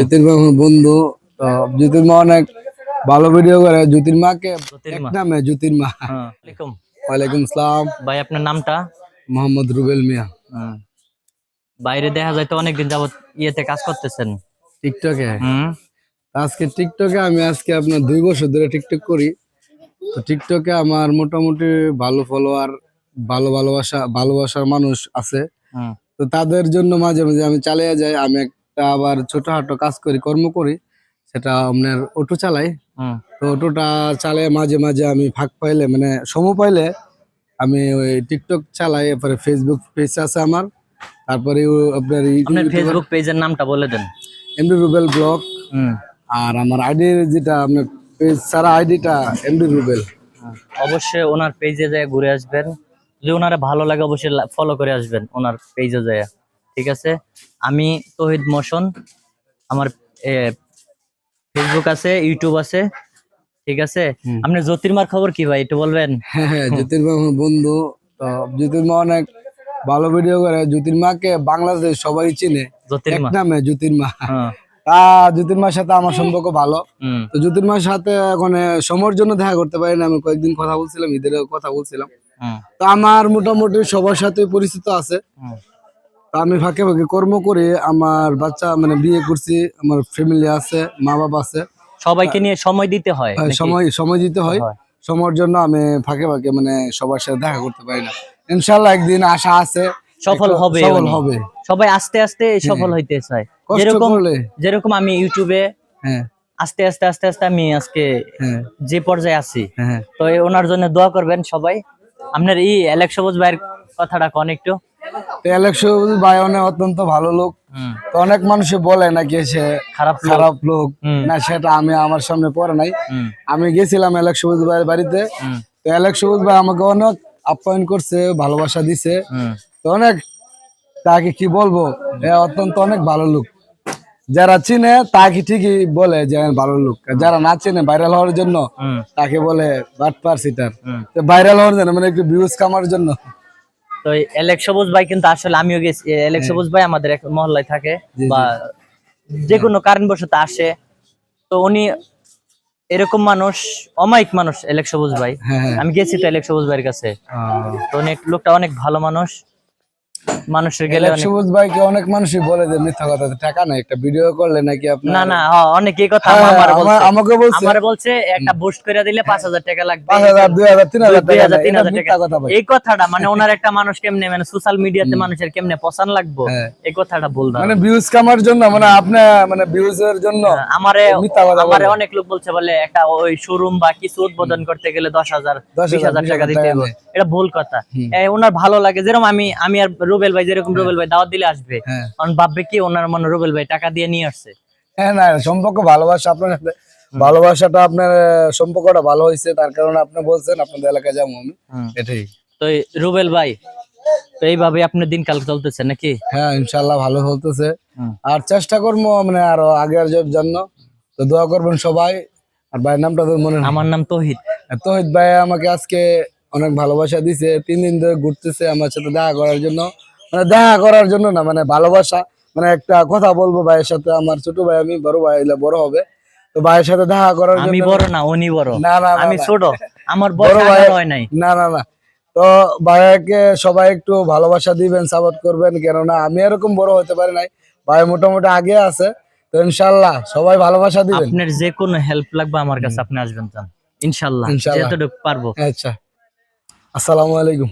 জ্যোতির্মা আমার বন্ধু তো জ্যোতির্মা অনেক ভালো ভিডিও করে। এক জ্যোতির্মা নামে জ্যোতির্মা হ্যাঁ। ওয়ালাইকুম। আসসালাম ভাই আপনার নামটা? মোহাম্মদ রুবেল মিয়া। বাইরে দেখা যায় তো অনেকদিন যাবত ইয়েতে কাজ করতেছেন। টিকটকে? আজকে টিকটকে আমি আজকে আপনার দুই বছর ধরে টিকটক করি। তো টিকটকে আমার মোটামুটি ভালো ফলোয়ার ভালো ভালোবাসা ভালোবাসার মানুষ আছে। তো তাদের জন্য মাঝে মাঝে আমি চালিয়ে যাই। আমি আবার ছোটখাটো কাজ করি কর্ম করি সেটা আপনার অটো চালাই। তো অটোটা চালিয়ে মাঝে মাঝে আমি ফাঁক পাইলে মানে সময় পাইলে আমি ওই টিকটক চালাই এরপরে ফেসবুক পেজ আছে আমার। তারপরে আপনার ফেসবুক পেজের নামটা বলে দেন। এমডি রুবেল ব্লগ আর আমার আইডি যেটা আপনার পেজ সারা আইডিটা এমডি রুবেল অবশ্যই ওনার পেজে যায় ঘুরে আসবেন। যদি ওনারে ভালো লাগে অবশ্যই ফলো করে আসবেন ওনার পেজে যায় ঠিক আছে? আমি তহিদ মোশন আমার ফেসবুক আছে ইউটিউব আছে ঠিক আছে? আপনি জ্যোতির্মার খবর কি ভাই একটু বলবেন? হ্যাঁ হ্যাঁ জ্যোতির্মা বন্ধু তো জ্যোতির্মা অনেক ভালো ভিডিও করে। জ্যোতির্মাকে বাংলাদেশ সবাই চিনে। এক জ্যোতির্মা নামে জ্যোতির্মা। হ্যাঁ। জ্যোতির্মার সাথে আমার সম্পর্ক ভালো। তো জ্যোতির্মার সাথে এখন সময়ের জন্য দেখা করতে পারি না। আমি কয়েকদিন কথা বলছিলাম ঈদের কথা বলছিলাম। তো আমার মোটামুটি সবার সাথে পরিচিত আছে। আমি ফাঁকে ফাঁকে কর্ম করে আমার বাচ্চা মানে বিয়ে করছি আমার ফ্যামিলি আছে মা বাবা আছে। সবাইকে নিয়ে সময় দিতে হয় হ্যাঁ, সময় সময় দিতে হয়। হয়। সময়ের জন্য আমি ফাঁকে ফাঁকে মানে সবার সাথে দেখা করতে পারি না। ইনশাল্লাহ একদিন আশা আছে সফল হবে সফল হবে। সবাই আস্তে আস্তে সফল হইতে চায়। যেরকম যেরকম আমি ইউটিউবে হ্যাঁ। আস্তে আস্তে আস্তে আস্তে আমি আজকে হ্যাঁ। যে পর্যায়ে আছি। হ্যাঁ। তো ওনার জন্য দোয়া করবেন সবাই। আপনার এই অ্যালেক্স সবুজ ভাইয়ের কথাটা কোন একটু? ভাই অনেক অত্যন্ত ভালো লোক। হুম, তো অনেক মানুষে বলে নাকি সে খারাপ খারাপ লোক। না সেটা আমি আমার সামনে পড়ে নাই। আমি গেছিলাম এলেক সবুজ ভাইয়ের বাড়িতে। তো এলেক সবুজ ভাই আমাকে অনেক আপ্যায়ন করছে ভালোবাসা দিছে। তো অনেক তাকে কি বলব অত্যন্ত অনেক ভালো লোক। যারা চিনে তাকে ঠিকই বলে যে ভালো লোক। যারা না চিনে ভাইরাল হওয়ার জন্য তাকে বলে বাটপার সিটার তো ভাইরাল হওয়ার জন্য মানে একটু ভিউজ কামার জন্য। তো এলেক সবুজ ভাই কিন্তু আসলে আমিও গেছি। এলেক সবুজ ভাই আমাদের এক মহল্লায় থাকে বা যে কোনো কারণবশত আসে। তো উনি এরকম মানুষ অমায়িক মানুষ এলেক সবুজ ভাই। হ্যাঁ হ্যাঁ। আমি গেছি তো এলেক সবুজ ভাইয়ের কাছে। তো অনেক লোকটা অনেক ভালো মানুষ। মানুষের গেলে সবুজ ভাইকে অনেক মানুষই বলে যে মিথ্যা কথা টাকা নাই একটা ভিডিও করলে নাকি আপনার না না হ্যাঁ, অনেক কথা হ্যাঁ, আমার আমার- বলছে। আমাকে বলছে। আমার বলছে একটা বুস্ট করে দিলে পাঁচ হাজার টাকা লাগবে। টাকা টাকা। এই কথাটা মানে ওনার একটা মানুষ কেমনে মানে সোশ্যাল মিডিয়াতে মানুষের কেমনে পছন্দ লাগবো? হ্যাঁ। এই কথাটা বলতাম মানে ভিউজ কামার জন্য মানে আপনি মানে ভিউজ এর জন্য আমারে মিথ্যা কথা আমারে অনেক লোক বলছে বলে একটা ওই শোরুম বা কিছু উদ্বোধন করতে গেলে দশ হাজার 10,000, বিশ হাজার টাকা দিতে হবে। এটা ভুল কথা। ওনার ভালো লাগে যেরকম আমি আমি আর রুবেল ভাই যেরকম রুবেল ভাই দাওয়াত দিলে আসবে হ্যাঁ। কারণ ভাববে কি ওনার মনে রুবেল ভাই টাকা দিয়ে নিয়ে আসছে? হ্যাঁ না সম্পর্ক ভালোবাসা আপনার সাথে ভালোবাসাটা আপনার সম্পর্কটা ভালো হয়েছে তার কারণে আপনি বলছেন আপনাদের এলাকায় যাব আমি। এটাই। তো রুবেল ভাই তো এইভাবে আপনার দিনকাল চলতেছে নাকি? হ্যাঁ ইনশাল্লাহ ভালো চলতেছে। আর চেষ্টা করব মানে আরও আগের জন্য। তো দোয়া করবেন সবাই। আর ভাইয়ের নামটা তো মনে আমার নাম তহিদ। তহিদ ভাই আমাকে আজকে অনেক ভালোবাসা দিছে তিন দিন ধরে ঘুরতেছে আমার সাথে দেখা করার জন্য। মানে দেখা করার জন্য না মানে ভালোবাসা। মানে একটা কথা বলব ভাইয়ের সাথে আমার ছোট ভাই আমি বড় ভাই বড় হবে। তো ভাইয়ের সাথে দেখা করার জন্য আমি বড় না উনি বড়। না না আমি ছোট। আমার বড় ভাই- হয় নাই। না না না। তো ভাইয়াকে সবাই একটু ভালোবাসা দিবেন সাপোর্ট করবেন কেননা আমি এরকম বড় হতে পারি নাই। ভাই মোটামুটি আগে আছে। তো ইনশাল্লাহ সবাই ভালোবাসা দিবেন। আপনার যে কোনো হেল্প লাগবে আমার কাছে আপনি আসবেন ইনশাল্লাহ। যতটুকু পারব। আচ্ছা। আসসালামু আলাইকুম।